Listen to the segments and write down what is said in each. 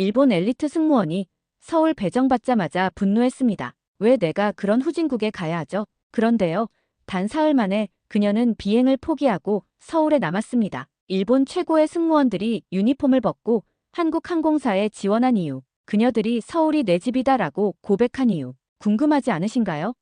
일본 엘리트 승무원이 서울 배정받자마자 분노했습니다. 왜 내가 그런 후진국에 가야 하죠? 그런데요. 단 사흘 만에 그녀는 비행을 포기하고 서울에 남았습니다. 일본 최고의 승무원들이 유니폼을 벗고 한국 항공사에 지원한 이유, 그녀들이 서울이 내 집이다라고 고백한 이유, 궁금하지 않으신가요?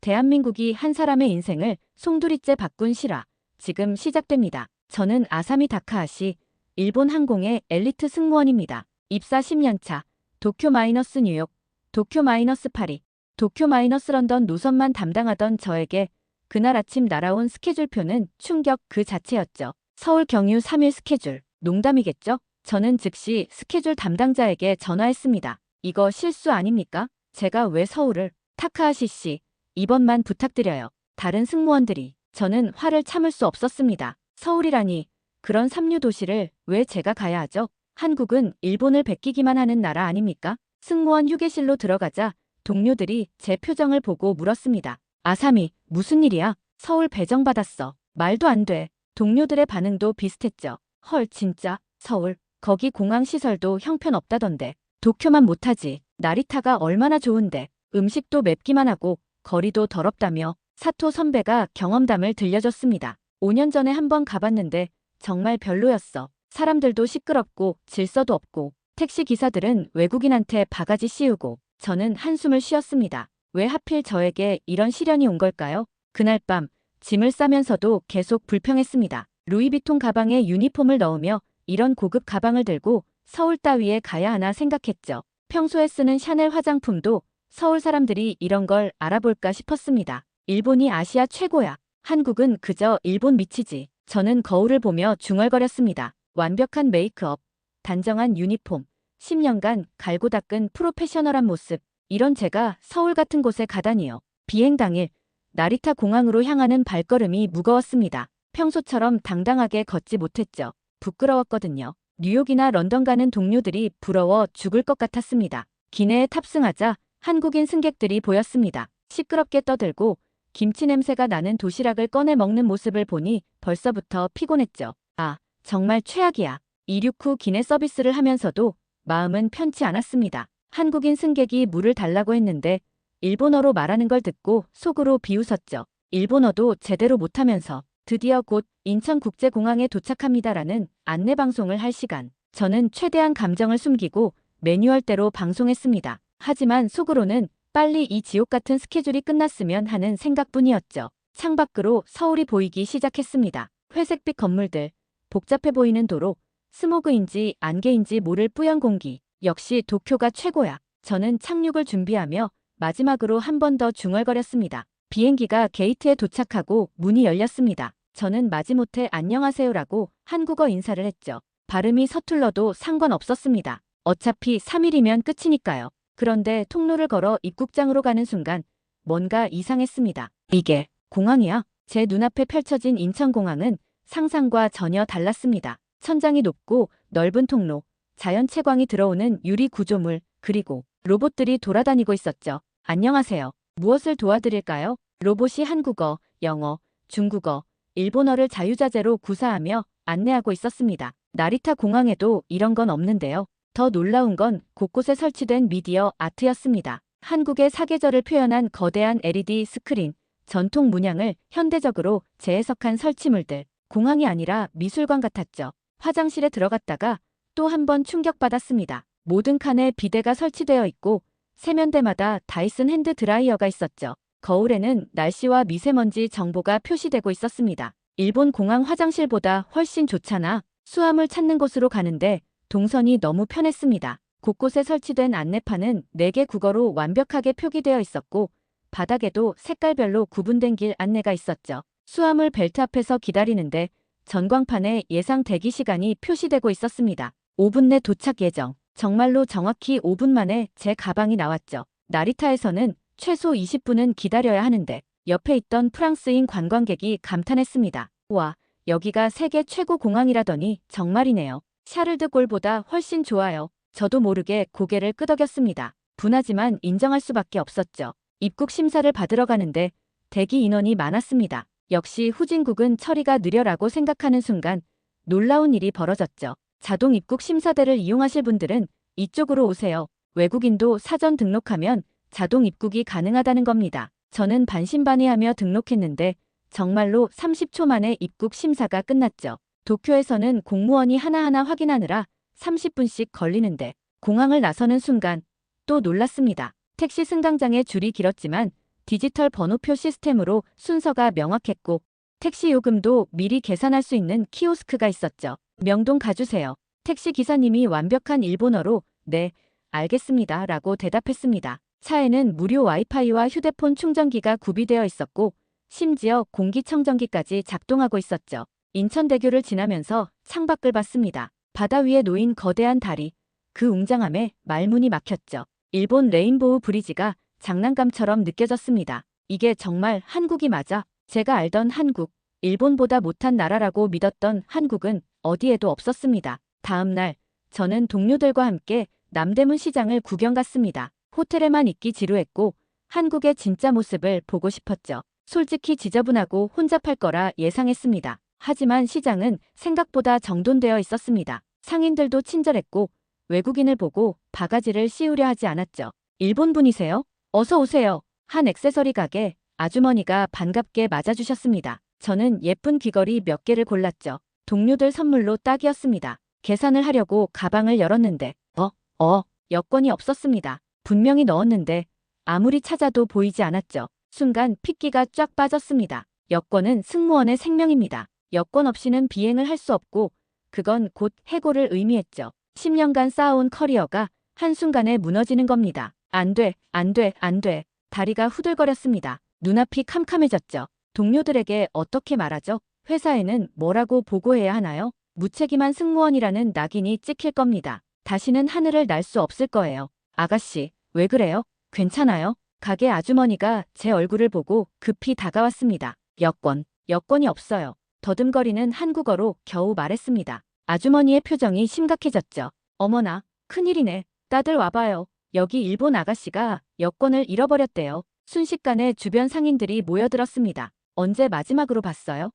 대한민국이 한 사람의 인생을 송두리째 바꾼 실화, 지금 시작됩니다. 저는 아사미 다카하시, 일본 항공의 엘리트 승무원입니다. 입사 10년차, 도쿄 마이너스 뉴욕, 도쿄 마이너스 파리, 도쿄 마이너스 런던 노선만 담당하던 저에게 그날 아침 날아온 스케줄표는 충격 그 자체였죠. 서울 경유 3일 스케줄, 농담이겠죠? 저는 즉시 스케줄 담당자에게 전화했습니다. 이거 실수 아닙니까? 제가 왜 서울을? 타카하시 씨, 이번만 부탁드려요. 다른 승무원들이, 저는 화를 참을 수 없었습니다. 서울이라니, 그런 삼류 도시를 왜 제가 가야 하죠? 한국은 일본을 베끼기만 하는 나라 아닙니까? 승무원 휴게실로 들어가자 동료들이 제 표정을 보고 물었습니다. 아사미, 무슨 일이야? 서울 배정받았어. 말도 안 돼. 동료들의 반응도 비슷했죠. 헐, 진짜? 서울? 거기 공항 시설도 형편없다던데. 도쿄만 못하지. 나리타가 얼마나 좋은데. 음식도 맵기만 하고 거리도 더럽다며 사토 선배가 경험담을 들려줬습니다. 5년 전에 한번 가봤는데 정말 별로였어. 사람들도 시끄럽고 질서도 없고 택시 기사들은 외국인한테 바가지 씌우고 저는 한숨을 쉬었습니다. 왜 하필 저에게 이런 시련이 온 걸까요? 그날 밤 짐을 싸면서도 계속 불평했습니다. 루이비통 가방에 유니폼을 넣으며 이런 고급 가방을 들고 서울 따위에 가야 하나 생각했죠. 평소에 쓰는 샤넬 화장품도 서울 사람들이 이런 걸 알아볼까 싶었습니다. 일본이 아시아 최고야. 한국은 그저 일본 미치지. 저는 거울을 보며 중얼거렸습니다. 완벽한 메이크업, 단정한 유니폼, 10년간 갈고 닦은 프로페셔널한 모습. 이런 제가 서울 같은 곳에 가다니요. 비행 당일 나리타 공항으로 향하는 발걸음이 무거웠습니다. 평소처럼 당당하게 걷지 못했죠. 부끄러웠거든요. 뉴욕이나 런던 가는 동료들이 부러워 죽을 것 같았습니다. 기내에 탑승하자 한국인 승객들이 보였습니다. 시끄럽게 떠들고 김치 냄새가 나는 도시락을 꺼내 먹는 모습을 보니 벌써부터 피곤했죠. 아, 정말 최악이야. 이륙 후 기내 서비스를 하면서도 마음은 편치 않았습니다. 한국인 승객이 물을 달라고 했는데 일본어로 말하는 걸 듣고 속으로 비웃었죠. 일본어도 제대로 못하면서 드디어 곧 인천국제공항에 도착합니다라는 안내방송을 할 시간. 저는 최대한 감정을 숨기고 매뉴얼대로 방송했습니다. 하지만 속으로는 빨리 이 지옥 같은 스케줄이 끝났으면 하는 생각뿐이었죠. 창밖으로 서울이 보이기 시작했습니다. 회색빛 건물들, 복잡해 보이는 도로, 스모그인지 안개인지 모를 뿌연 공기. 역시 도쿄가 최고야. 저는 착륙을 준비하며 마지막으로 한 번 더 중얼거렸습니다. 비행기가 게이트에 도착하고 문이 열렸습니다. 저는 마지못해 안녕하세요라고 한국어 인사를 했죠. 발음이 서툴러도 상관없었습니다. 어차피 3일이면 끝이니까요. 그런데 통로를 걸어 입국장으로 가는 순간 뭔가 이상했습니다. 이게 공항이야? 제 눈앞에 펼쳐진 인천공항은 상상과 전혀 달랐습니다. 천장이 높고 넓은 통로, 자연 채광이 들어오는 유리 구조물, 그리고 로봇들이 돌아다니고 있었죠. 안녕하세요. 무엇을 도와드릴까요? 로봇이 한국어, 영어, 중국어, 일본어를 자유자재로 구사하며 안내하고 있었습니다. 나리타 공항에도 이런 건 없는데요. 더 놀라운 건 곳곳에 설치된 미디어 아트였습니다. 한국의 사계절을 표현한 거대한 LED 스크린, 전통 문양을 현대적으로 재해석한 설치물들, 공항이 아니라 미술관 같았죠. 화장실에 들어갔다가 또 한 번 충격받았습니다. 모든 칸에 비데가 설치되어 있고 세면대마다 다이슨 핸드 드라이어가 있었죠. 거울에는 날씨와 미세먼지 정보가 표시되고 있었습니다. 일본 공항 화장실보다 훨씬 좋잖아. 수화물 찾는 곳으로 가는데 동선이 너무 편했습니다. 곳곳에 설치된 안내판은 4개 국어로 완벽하게 표기되어 있었고 바닥에도 색깔별로 구분된 길 안내가 있었죠. 수화물 벨트 앞에서 기다리는데 전광판에 예상 대기 시간이 표시되고 있었습니다. 5분 내 도착 예정. 정말로 정확히 5분 만에 제 가방이 나왔죠. 나리타에서는 최소 20분은 기다려야 하는데 옆에 있던 프랑스인 관광객이 감탄했습니다. 와, 여기가 세계 최고 공항이라더니 정말이네요. 샤를드 골보다 훨씬 좋아요. 저도 모르게 고개를 끄덕였습니다. 분하지만 인정할 수밖에 없었죠. 입국 심사를 받으러 가는데 대기 인원이 많았습니다. 역시 후진국은 처리가 느려라고 생각하는 순간 놀라운 일이 벌어졌죠. 자동 입국 심사대를 이용하실 분들은 이쪽으로 오세요. 외국인도 사전 등록하면 자동 입국이 가능하다는 겁니다. 저는 반신반의하며 등록했는데 정말로 30초 만에 입국 심사가 끝났죠. 도쿄에서는 공무원이 하나하나 확인하느라 30분씩 걸리는데 공항을 나서는 순간 또 놀랐습니다. 택시 승강장에 줄이 길었지만 디지털 번호표 시스템으로 순서가 명확했고 택시 요금도 미리 계산할 수 있는 키오스크가 있었죠. 명동 가주세요. 택시 기사님이 완벽한 일본어로 네, 알겠습니다. 라고 대답했습니다. 차에는 무료 와이파이와 휴대폰 충전기가 구비되어 있었고 심지어 공기청정기까지 작동하고 있었죠. 인천대교를 지나면서 창밖을 봤습니다. 바다 위에 놓인 거대한 다리. 그 웅장함에 말문이 막혔죠. 일본 레인보우 브리지가 장난감처럼 느껴졌습니다. 이게 정말 한국이 맞아. 제가 알던 한국, 일본보다 못한 나라라고 믿었던 한국은 어디에도 없었습니다. 다음 날, 저는 동료들과 함께 남대문 시장을 구경 갔습니다. 호텔에만 있기 지루했고 한국의 진짜 모습을 보고 싶었죠. 솔직히 지저분하고 혼잡할 거라 예상했습니다. 하지만 시장은 생각보다 정돈되어 있었습니다. 상인들도 친절했고 외국인을 보고 바가지를 씌우려 하지 않았죠. 일본 분이세요? 어서 오세요. 한 액세서리 가게 아주머니가 반갑게 맞아주셨습니다. 저는 예쁜 귀걸이 몇 개를 골랐죠. 동료들 선물로 딱이었습니다. 계산을 하려고 가방을 열었는데 어, 어, 여권이 없었습니다. 분명히 넣었는데 아무리 찾아도 보이지 않았죠. 순간 핏기가 쫙 빠졌습니다. 여권은 승무원의 생명입니다. 여권 없이는 비행을 할 수 없고 그건 곧 해고를 의미했죠. 10년간 쌓아온 커리어가 한순간에 무너지는 겁니다. 안 돼, 안 돼, 안 돼. 다리가 후들거렸습니다. 눈앞이 캄캄해졌죠. 동료들에게 어떻게 말하죠? 회사에는 뭐라고 보고해야 하나요? 무책임한 승무원이라는 낙인이 찍힐 겁니다. 다시는 하늘을 날 수 없을 거예요. 아가씨, 왜 그래요? 괜찮아요? 가게 아주머니가 제 얼굴을 보고 급히 다가왔습니다. 여권, 여권이 없어요. 더듬거리는 한국어로 겨우 말했습니다. 아주머니의 표정이 심각해졌죠. 어머나, 큰일이네. 다들 와봐요. 여기 일본 아가씨가 여권을 잃어버렸대요. 순식간에 주변 상인들이 모여들었습니다. 언제 마지막으로 봤어요?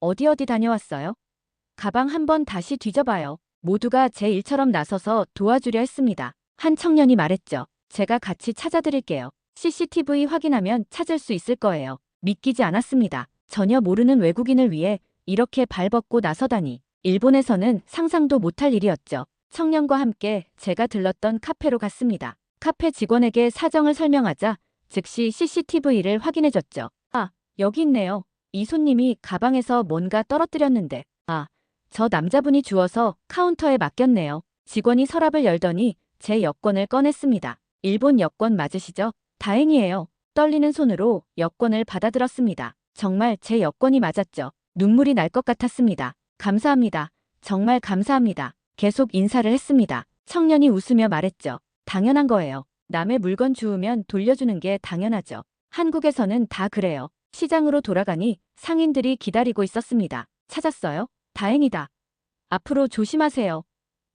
어디 어디 다녀왔어요? 가방 한번 다시 뒤져봐요. 모두가 제 일처럼 나서서 도와주려 했습니다. 한 청년이 말했죠. 제가 같이 찾아드릴게요. CCTV 확인하면 찾을 수 있을 거예요. 믿기지 않았습니다. 전혀 모르는 외국인을 위해 이렇게 발벗고 나서다니. 일본에서는 상상도 못할 일이었죠. 청년과 함께 제가 들렀던 카페로 갔습니다. 카페 직원에게 사정을 설명하자 즉시 CCTV를 확인해줬죠. 아, 여기 있네요. 이 손님이 가방에서 뭔가 떨어뜨렸는데, 아, 저 남자분이 주워서 카운터에 맡겼네요. 직원이 서랍을 열더니 제 여권을 꺼냈습니다. 일본 여권 맞으시죠? 다행이에요. 떨리는 손으로 여권을 받아들었습니다. 정말 제 여권이 맞았죠. 눈물이 날 것 같았습니다. 감사합니다. 정말 감사합니다. 계속 인사를 했습니다. 청년이 웃으며 말했죠. 당연한 거예요. 남의 물건 주우면 돌려주는 게 당연하죠. 한국에서는 다 그래요. 시장으로 돌아가니 상인들이 기다리고 있었습니다. 찾았어요? 다행이다. 앞으로 조심하세요.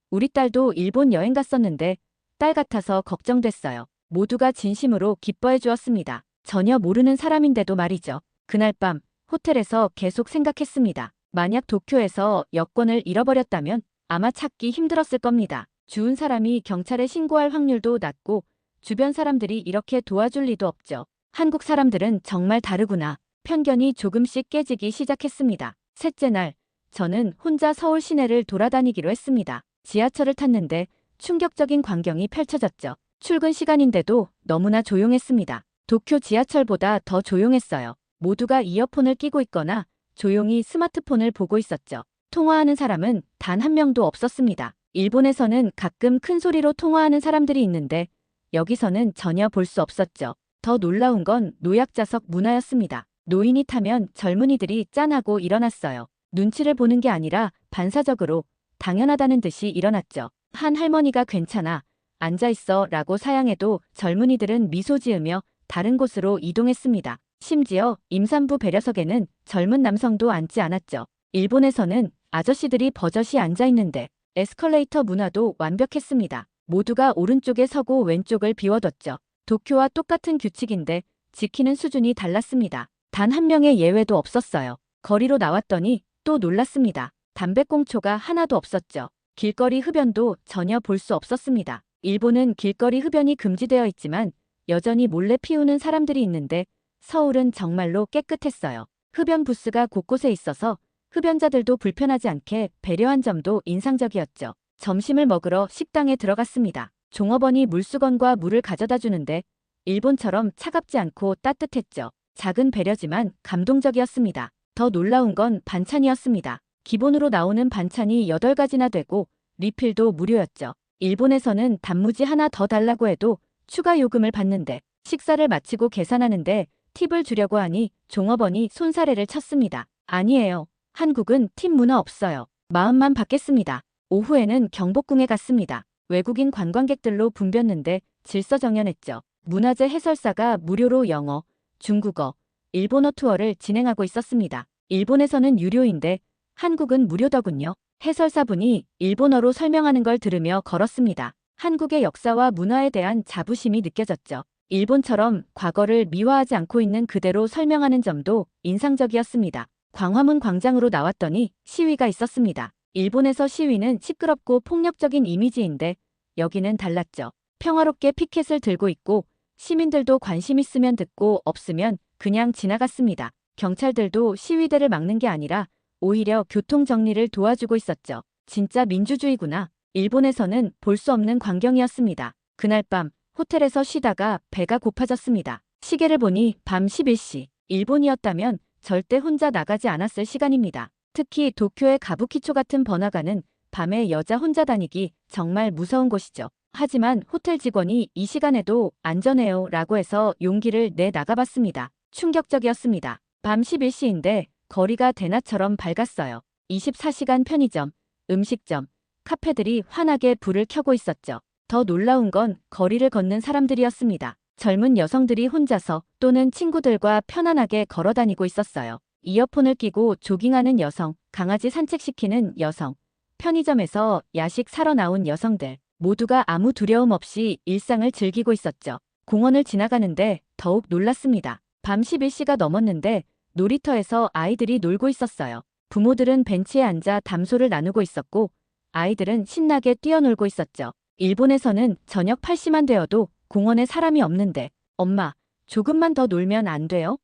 우리 딸도 일본 여행 갔었는데 딸 같아서 걱정됐어요. 모두가 진심으로 기뻐해 주었습니다. 전혀 모르는 사람인데도 말이죠. 그날 밤 호텔에서 계속 생각했습니다. 만약 도쿄에서 여권을 잃어버렸다면 아마 찾기 힘들었을 겁니다. 주운 사람이 경찰에 신고할 확률도 낮고 주변 사람들이 이렇게 도와줄 리도 없죠. 한국 사람들은 정말 다르구나. 편견이 조금씩 깨지기 시작했습니다. 셋째 날, 저는 혼자 서울 시내를 돌아다니기로 했습니다. 지하철을 탔는데 충격적인 광경이 펼쳐졌죠. 출근 시간인데도 너무나 조용했습니다. 도쿄 지하철보다 더 조용했어요. 모두가 이어폰을 끼고 있거나 조용히 스마트폰을 보고 있었죠. 통화하는 사람은 단 한 명도 없었습니다. 일본에서는 가끔 큰 소리로 통화하는 사람들이 있는데 여기서는 전혀 볼 수 없었죠. 더 놀라운 건 노약자석 문화였습니다. 노인이 타면 젊은이들이 짠하고 일어났어요. 눈치를 보는 게 아니라 반사적으로 당연하다는 듯이 일어났죠. 한 할머니가 괜찮아. 앉아있어 라고 사양해도 젊은이들은 미소 지으며 다른 곳으로 이동했습니다. 심지어 임산부 배려석에는 젊은 남성도 앉지 않았죠. 일본에서는 아저씨들이 버젓이 앉아있는데 에스컬레이터 문화도 완벽했습니다. 모두가 오른쪽에 서고 왼쪽을 비워뒀죠. 도쿄와 똑같은 규칙인데 지키는 수준이 달랐습니다. 단 한 명의 예외도 없었어요. 거리로 나왔더니 또 놀랐습니다. 담배꽁초가 하나도 없었죠. 길거리 흡연도 전혀 볼 수 없었습니다. 일본은 길거리 흡연이 금지되어 있지만 여전히 몰래 피우는 사람들이 있는데 서울은 정말로 깨끗했어요. 흡연 부스가 곳곳에 있어서 흡연자들도 불편하지 않게 배려한 점도 인상적이었죠. 점심을 먹으러 식당에 들어갔습니다. 종업원이 물수건과 물을 가져다 주는데 일본처럼 차갑지 않고 따뜻했죠. 작은 배려지만 감동적이었습니다. 더 놀라운 건 반찬이었습니다. 기본으로 나오는 반찬이 8가지나 되고 리필도 무료였죠. 일본에서는 단무지 하나 더 달라고 해도 추가 요금을 받는데 식사를 마치고 계산하는데 팁을 주려고 하니 종업원이 손사래를 쳤습니다. 아니에요. 한국은 팁 문화 없어요. 마음만 받겠습니다. 오후에는 경복궁에 갔습니다. 외국인 관광객들로 붐볐는데 질서정연했죠. 문화재 해설사가 무료로 영어, 중국어, 일본어 투어를 진행하고 있었습니다. 일본에서는 유료인데 한국은 무료더군요. 해설사분이 일본어로 설명하는 걸 들으며 걸었습니다. 한국의 역사와 문화에 대한 자부심이 느껴졌죠. 일본처럼 과거를 미화하지 않고 있는 그대로 설명하는 점도 인상적이었습니다. 광화문 광장으로 나왔더니 시위가 있었습니다. 일본에서 시위는 시끄럽고 폭력적인 이미지인데 여기는 달랐죠. 평화롭게 피켓을 들고 있고 시민들도 관심 있으면 듣고 없으면 그냥 지나갔습니다. 경찰들도 시위대를 막는 게 아니라 오히려 교통 정리를 도와주고 있었죠. 진짜 민주주의구나. 일본에서는 볼 수 없는 광경이었습니다. 그날 밤 호텔에서 쉬다가 배가 고파졌습니다. 시계를 보니 밤 11시. 일본이었다면 절대 혼자 나가지 않았을 시간입니다. 특히 도쿄의 가부키초 같은 번화가는 밤에 여자 혼자 다니기 정말 무서운 곳이죠. 하지만 호텔 직원이 이 시간에도 안전해요 라고 해서 용기를 내 나가봤습니다. 충격적이었습니다. 밤 11시인데 거리가 대낮처럼 밝았어요. 24시간 편의점, 음식점, 카페들이 환하게 불을 켜고 있었죠. 더 놀라운 건 거리를 걷는 사람들이었습니다. 젊은 여성들이 혼자서 또는 친구들과 편안하게 걸어 다니고 있었어요. 이어폰을 끼고 조깅하는 여성, 강아지 산책시키는 여성, 편의점에서 야식 사러 나온 여성들, 모두가 아무 두려움 없이 일상을 즐기고 있었죠. 공원을 지나가는데 더욱 놀랐습니다. 밤 11시가 넘었는데 놀이터에서 아이들이 놀고 있었어요. 부모들은 벤치에 앉아 담소를 나누고 있었고 아이들은 신나게 뛰어놀고 있었죠. 일본에서는 저녁 8시만 되어도 공원에 사람이 없는데 엄마 조금만 더 놀면 안 돼요?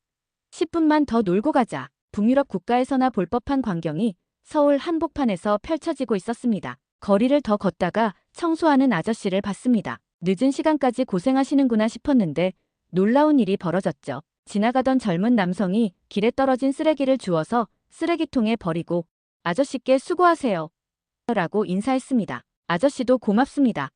10분만 더 놀고 가자. 북유럽 국가에서나 볼 법한 광경이 서울 한복판에서 펼쳐지고 있었습니다. 거리를 더 걷다가 청소하는 아저씨를 봤습니다. 늦은 시간까지 고생하시는구나 싶었는데 놀라운 일이 벌어졌죠. 지나가던 젊은 남성이 길에 떨어진 쓰레기를 주워서 쓰레기통에 버리고 아저씨께 수고하세요. 라고 인사했습니다. 아저씨도 고맙습니다.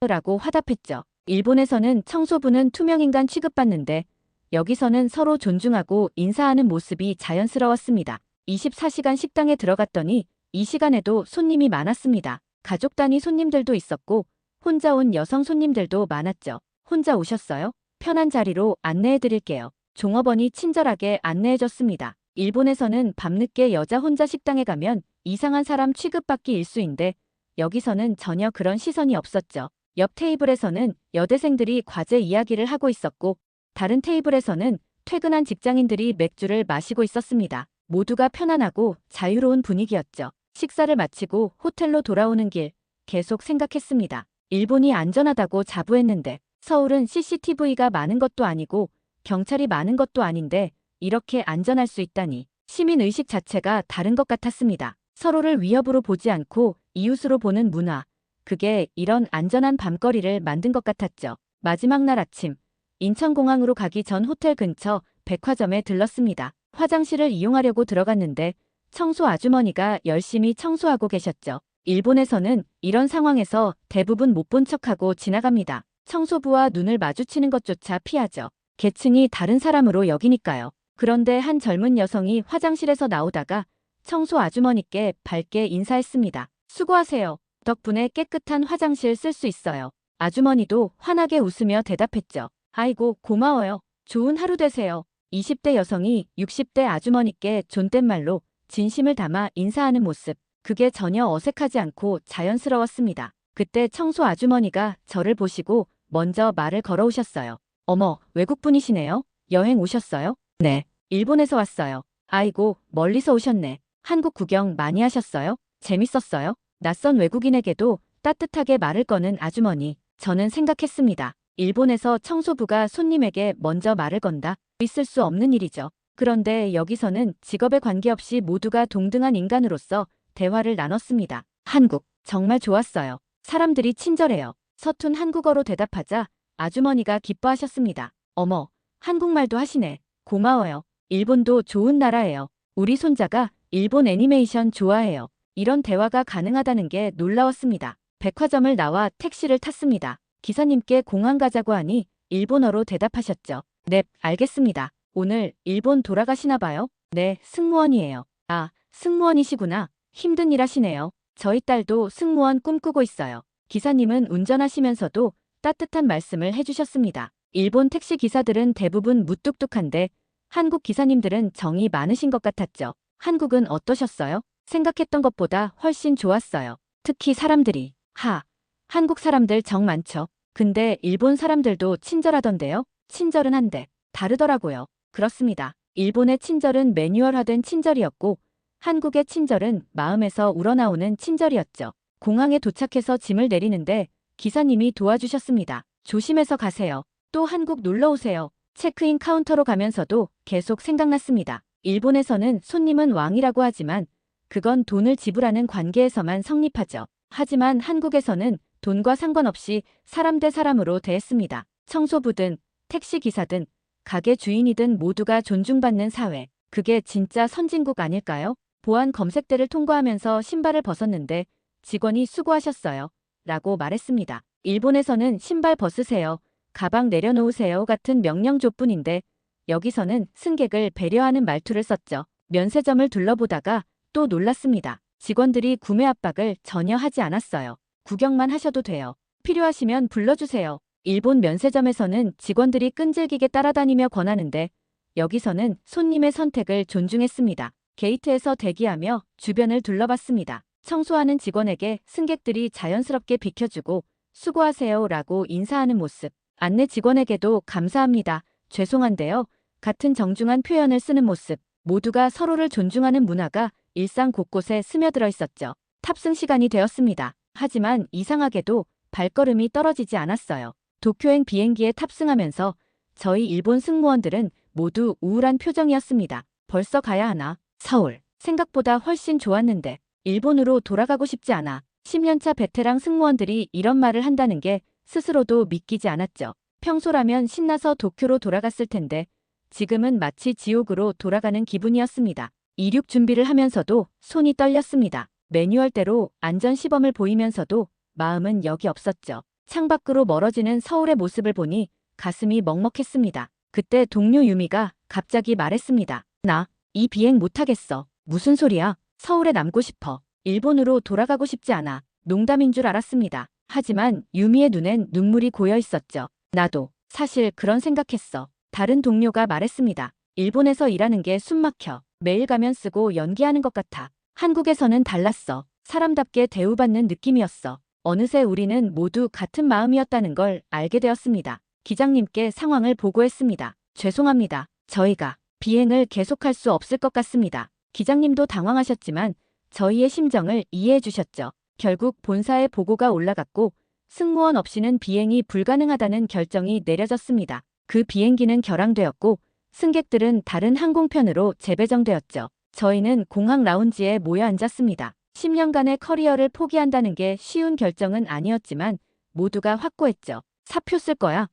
라고 화답했죠. 일본에서는 청소부는 투명인간 취급받는데 여기서는 서로 존중하고 인사하는 모습이 자연스러웠습니다. 24시간 식당에 들어갔더니 이 시간에도 손님이 많았습니다. 가족 단위 손님들도 있었고 혼자 온 여성 손님들도 많았죠. 혼자 오셨어요? 편한 자리로 안내해 드릴게요. 종업원이 친절하게 안내해 줬습니다. 일본에서는 밤늦게 여자 혼자 식당에 가면 이상한 사람 취급받기 일수인데 여기서는 전혀 그런 시선이 없었죠. 옆 테이블에서는 여대생들이 과제 이야기를 하고 있었고 다른 테이블에서는 퇴근한 직장인들이 맥주를 마시고 있었습니다. 모두가 편안하고 자유로운 분위기였죠. 식사를 마치고 호텔로 돌아오는 길 계속 생각했습니다. 일본이 안전하다고 자부했는데 서울은 CCTV가 많은 것도 아니고 경찰이 많은 것도 아닌데 이렇게 안전할 수 있다니 시민 의식 자체가 다른 것 같았습니다. 서로를 위협으로 보지 않고 이웃으로 보는 문화. 그게 이런 안전한 밤거리를 만든 것 같았죠. 마지막 날 아침 인천공항으로 가기 전 호텔 근처 백화점에 들렀습니다. 화장실을 이용하려고 들어갔는데 청소 아주머니가 열심히 청소하고 계셨죠. 일본에서는 이런 상황에서 대부분 못 본 척하고 지나갑니다. 청소부와 눈을 마주치는 것조차 피하죠. 계층이 다른 사람으로 여기니까요. 그런데 한 젊은 여성이 화장실에서 나오다가 청소 아주머니께 밝게 인사했습니다. 수고하세요. 덕분에 깨끗한 화장실 쓸 수 있어요. 아주머니도 환하게 웃으며 대답했죠. 아이고, 고마워요. 좋은 하루 되세요. 20대 여성이 60대 아주머니께 존댓말로 진심을 담아 인사하는 모습. 그게 전혀 어색하지 않고 자연스러웠습니다. 그때 청소 아주머니가 저를 보시고 먼저 말을 걸어오셨어요. 어머, 외국분이시네요? 여행 오셨어요? 네. 일본에서 왔어요. 아이고, 멀리서 오셨네. 한국 구경 많이 하셨어요? 재밌었어요? 낯선 외국인에게도 따뜻하게 말을 거는 아주머니. 저는 생각했습니다. 일본에서 청소부가 손님에게 먼저 말을 건다. 있을 수 없는 일이죠. 그런데 여기서는 직업에 관계없이 모두가 동등한 인간으로서 대화를 나눴습니다. 한국, 정말 좋았어요. 사람들이 친절해요. 서툰 한국어로 대답하자 아주머니가 기뻐하셨습니다. 어머, 한국말도 하시네. 고마워요. 일본도 좋은 나라예요. 우리 손자가 일본 애니메이션 좋아해요. 이런 대화가 가능하다는 게 놀라웠습니다. 백화점을 나와 택시를 탔습니다. 기사님께 공항 가자고 하니 일본어로 대답하셨죠. 네, 알겠습니다. 오늘 일본 돌아가시나 봐요? 네, 승무원이에요. 아, 승무원이시구나. 힘든 일 하시네요. 저희 딸도 승무원 꿈꾸고 있어요. 기사님은 운전하시면서도 따뜻한 말씀을 해주셨습니다. 일본 택시 기사들은 대부분 무뚝뚝한데 한국 기사님들은 정이 많으신 것 같았죠. 한국은 어떠셨어요? 생각했던 것보다 훨씬 좋았어요. 특히 사람들이. 하. 한국 사람들 정 많죠. 근데 일본 사람들도 친절하던데요? 친절은 한데 다르더라고요. 그렇습니다. 일본의 친절은 매뉴얼화된 친절이었고 한국의 친절은 마음에서 우러나오는 친절이었죠. 공항에 도착해서 짐을 내리는데 기사님이 도와주셨습니다. 조심해서 가세요. 또 한국 놀러 오세요. 체크인 카운터로 가면서도 계속 생각났습니다. 일본에서는 손님은 왕이라고 하지만 그건 돈을 지불하는 관계에서만 성립하죠. 하지만 한국에서는 돈과 상관없이 사람 대 사람으로 대했습니다. 청소부든 택시기사든 가게 주인이든 모두가 존중받는 사회. 그게 진짜 선진국 아닐까요? 보안 검색대를 통과하면서 신발을 벗었는데 직원이 수고하셨어요. 라고 말했습니다. 일본에서는 신발 벗으세요. 가방 내려놓으세요 같은 명령조뿐인데 여기서는 승객을 배려하는 말투를 썼죠. 면세점을 둘러보다가 또 놀랐습니다. 직원들이 구매 압박을 전혀 하지 않았어요. 구경만 하셔도 돼요. 필요하시면 불러주세요. 일본 면세점에서는 직원들이 끈질기게 따라다니며 권하는데 여기서는 손님의 선택을 존중했습니다. 게이트에서 대기하며 주변을 둘러봤습니다. 청소하는 직원에게 승객들이 자연스럽게 비켜주고 수고하세요 라고 인사하는 모습. 안내 직원에게도 감사합니다. 죄송한데요. 같은 정중한 표현을 쓰는 모습. 모두가 서로를 존중하는 문화가 일상 곳곳에 스며들어 있었죠. 탑승 시간이 되었습니다. 하지만 이상하게도 발걸음이 떨어지지 않았어요. 도쿄행 비행기에 탑승하면서 저희 일본 승무원들은 모두 우울한 표정이었습니다. 벌써 가야 하나? 서울. 생각보다 훨씬 좋았는데 일본으로 돌아가고 싶지 않아. 10년차 베테랑 승무원들이 이런 말을 한다는 게 스스로도 믿기지 않았죠. 평소라면 신나서 도쿄로 돌아갔을 텐데 지금은 마치 지옥으로 돌아가는 기분이었습니다. 이륙 준비를 하면서도 손이 떨렸습니다. 매뉴얼대로 안전 시범을 보이면서도 마음은 여기 없었죠. 창밖으로 멀어지는 서울의 모습을 보니 가슴이 먹먹했습니다. 그때 동료 유미가 갑자기 말했습니다. 나 이 비행 못하겠어. 무슨 소리야? 서울에 남고 싶어. 일본으로 돌아가고 싶지 않아. 농담인 줄 알았습니다. 하지만 유미의 눈엔 눈물이 고여 있었죠. 나도 사실 그런 생각했어. 다른 동료가 말했습니다. 일본에서 일하는 게 숨막혀. 매일 가면 쓰고 연기하는 것 같아. 한국에서는 달랐어. 사람답게 대우받는 느낌이었어. 어느새 우리는 모두 같은 마음이었다는 걸 알게 되었습니다. 기장님께 상황을 보고했습니다. 죄송합니다. 저희가 비행을 계속할 수 없을 것 같습니다. 기장님도 당황하셨지만 저희의 심정을 이해해 주셨죠. 결국 본사에 보고가 올라갔고 승무원 없이는 비행이 불가능하다는 결정이 내려졌습니다. 그 비행기는 결항되었고 승객들은 다른 항공편으로 재배정되었죠. 저희는 공항 라운지에 모여 앉았습니다. 10년간의 커리어를 포기한다는 게 쉬운 결정은 아니었지만 모두가 확고했죠. 사표 쓸 거야?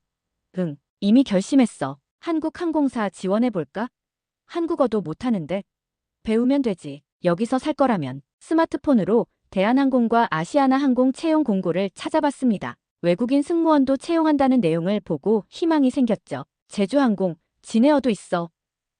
응, 이미 결심했어. 한국항공사 지원해볼까? 한국어도 못하는데. 배우면 되지. 여기서 살 거라면. 스마트폰으로 대한항공과 아시아나항공 채용 공고를 찾아봤습니다. 외국인 승무원도 채용한다는 내용을 보고 희망이 생겼죠. 제주항공, 진에어도 있어.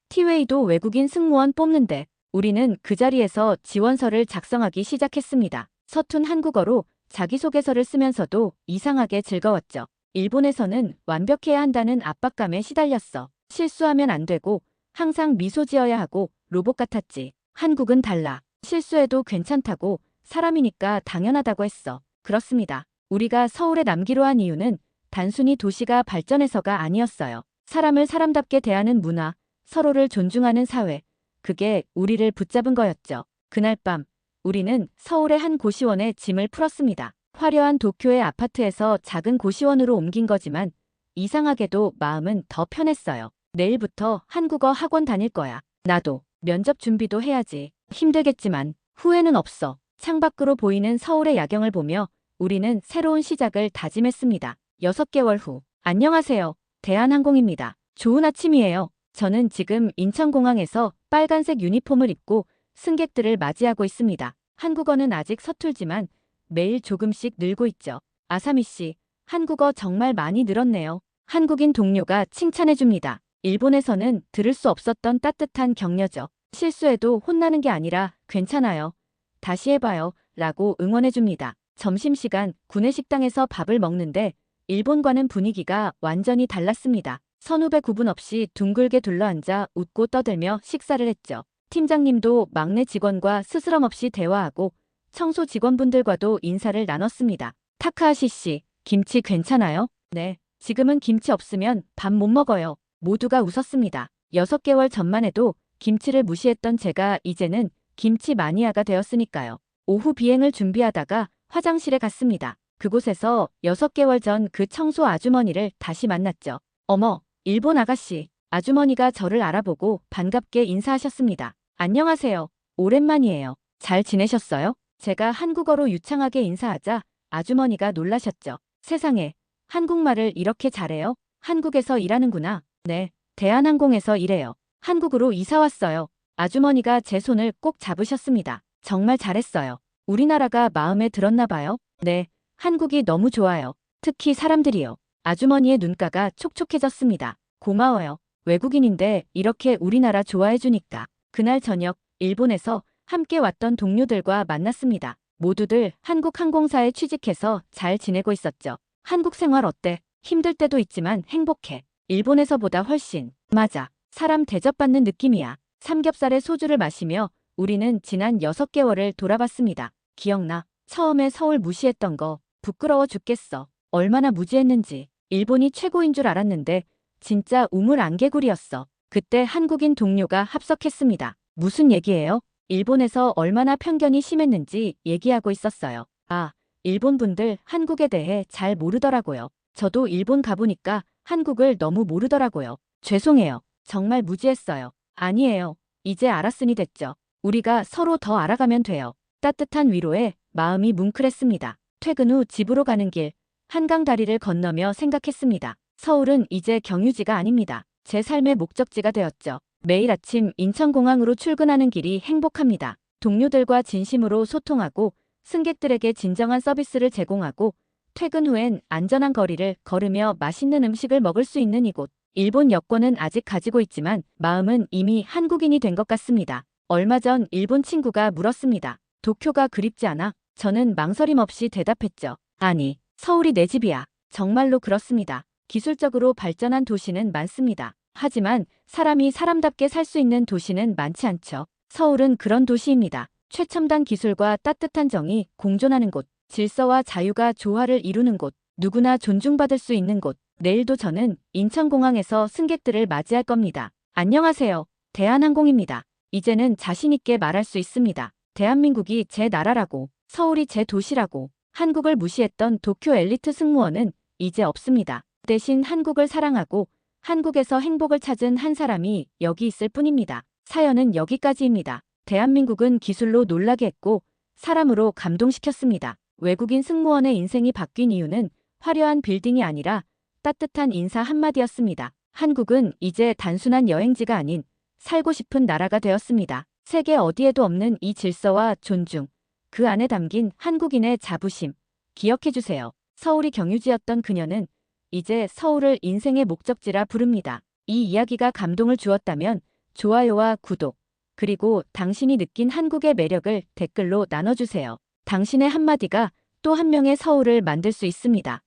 티웨이도 외국인 승무원 뽑는데 우리는 그 자리에서 지원서를 작성하기 시작했습니다. 서툰 한국어로 자기소개서를 쓰면서도 이상하게 즐거웠죠. 일본에서는 완벽해야 한다는 압박감에 시달렸어. 실수하면 안 되고 항상 미소 지어야 하고 로봇 같았지. 한국은 달라. 실수해도 괜찮다고 사람이니까 당연하다고 했어. 그렇습니다. 우리가 서울에 남기로 한 이유는 단순히 도시가 발전해서가 아니었어요. 사람을 사람답게 대하는 문화, 서로를 존중하는 사회, 그게 우리를 붙잡은 거였죠. 그날 밤, 우리는 서울의 한 고시원에 짐을 풀었습니다. 화려한 도쿄의 아파트에서 작은 고시원으로 옮긴 거지만 이상하게도 마음은 더 편했어요. 내일부터 한국어 학원 다닐 거야. 나도 면접 준비도 해야지. 힘들겠지만 후회는 없어. 창밖으로 보이는 서울의 야경을 보며 우리는 새로운 시작을 다짐했습니다. 6개월 후. 안녕하세요. 대한항공입니다. 좋은 아침이에요. 저는 지금 인천공항에서 빨간색 유니폼을 입고 승객들을 맞이하고 있습니다. 한국어는 아직 서툴지만 매일 조금씩 늘고 있죠. 아사미 씨, 한국어 정말 많이 늘었네요. 한국인 동료가 칭찬해줍니다. 일본에서는 들을 수 없었던 따뜻한 격려죠. 실수해도 혼나는 게 아니라 괜찮아요. 다시 해봐요. 라고 응원해줍니다. 점심시간 구내식당에서 밥을 먹는데 일본과는 분위기가 완전히 달랐습니다. 선후배 구분 없이 둥글게 둘러앉아 웃고 떠들며 식사를 했죠. 팀장님도 막내 직원과 스스럼 없이 대화하고 청소 직원분들과도 인사를 나눴습니다. 타카하시 씨, 김치 괜찮아요? 네, 지금은 김치 없으면 밥 못 먹어요. 모두가 웃었습니다. 6개월 전만 해도 김치를 무시했던 제가 이제는 김치 마니아가 되었으니까요. 오후 비행을 준비하다가 화장실에 갔습니다. 그곳에서 6개월 전 그 청소 아주머니를 다시 만났죠. 어머, 일본 아가씨. 아주머니가 저를 알아보고 반갑게 인사하셨습니다. 안녕하세요. 오랜만이에요. 잘 지내셨어요? 제가 한국어로 유창하게 인사하자 아주머니가 놀라셨죠. 세상에, 한국말을 이렇게 잘해요? 한국에서 일하는구나. 네, 대한항공에서 일해요. 한국으로 이사 왔어요. 아주머니가 제 손을 꼭 잡으셨습니다. 정말 잘했어요. 우리나라가 마음에 들었나 봐요. 네, 한국이 너무 좋아요. 특히 사람들이요. 아주머니의 눈가가 촉촉해졌습니다. 고마워요. 외국인인데 이렇게 우리나라 좋아해주니까. 그날 저녁, 일본에서 함께 왔던 동료들과 만났습니다. 모두들 한국 항공사에 취직해서 잘 지내고 있었죠. 한국 생활 어때? 힘들 때도 있지만 행복해. 일본에서보다 훨씬. 맞아. 사람 대접받는 느낌이야. 삼겹살에 소주를 마시며 우리는 지난 6개월을 돌아봤습니다. 기억나? 처음에 서울 무시했던 거 부끄러워 죽겠어. 얼마나 무지했는지. 일본이 최고인 줄 알았는데 진짜 우물 안개구리였어. 그때 한국인 동료가 합석했습니다. 무슨 얘기예요? 일본에서 얼마나 편견이 심했는지 얘기하고 있었어요. 아, 일본 분들 한국에 대해 잘 모르더라고요. 저도 일본 가보니까 한국을 너무 모르더라고요. 죄송해요. 정말 무지했어요. 아니에요. 이제 알았으니 됐죠. 우리가 서로 더 알아가면 돼요. 따뜻한 위로에 마음이 뭉클했습니다. 퇴근 후 집으로 가는 길, 한강 다리를 건너며 생각했습니다. 서울은 이제 경유지가 아닙니다. 제 삶의 목적지가 되었죠. 매일 아침 인천공항으로 출근하는 길이 행복합니다. 동료들과 진심으로 소통하고 승객들에게 진정한 서비스를 제공하고 퇴근 후엔 안전한 거리를 걸으며 맛있는 음식을 먹을 수 있는 이곳. 일본 여권은 아직 가지고 있지만 마음은 이미 한국인이 된 것 같습니다. 얼마 전 일본 친구가 물었습니다. 도쿄가 그립지 않아? 저는 망설임 없이 대답했죠. 아니, 서울이 내 집이야. 정말로 그렇습니다. 기술적으로 발전한 도시는 많습니다. 하지만 사람이 사람답게 살 수 있는 도시는 많지 않죠. 서울은 그런 도시입니다. 최첨단 기술과 따뜻한 정이 공존하는 곳, 질서와 자유가 조화를 이루는 곳, 누구나 존중받을 수 있는 곳. 내일도 저는 인천공항에서 승객들을 맞이할 겁니다. 안녕하세요. 대한항공입니다. 이제는 자신있게 말할 수 있습니다. 대한민국이 제 나라라고, 서울이 제 도시라고, 한국을 무시했던 도쿄 엘리트 승무원은 이제 없습니다. 대신 한국을 사랑하고 한국에서 행복을 찾은 한 사람이 여기 있을 뿐입니다. 사연은 여기까지입니다. 대한민국은 기술로 놀라게 했고 사람으로 감동시켰습니다. 외국인 승무원의 인생이 바뀐 이유는 화려한 빌딩이 아니라 따뜻한 인사 한마디였습니다. 한국은 이제 단순한 여행지가 아닌 살고 싶은 나라가 되었습니다. 세계 어디에도 없는 이 질서와 존중, 그 안에 담긴 한국인의 자부심, 기억해주세요. 서울이 경유지였던 그녀는 이제 서울을 인생의 목적지라 부릅니다. 이 이야기가 감동을 주었다면 좋아요와 구독, 그리고 당신이 느낀 한국의 매력을 댓글로 나눠주세요. 당신의 한마디가 또 한 명의 서울을 만들 수 있습니다.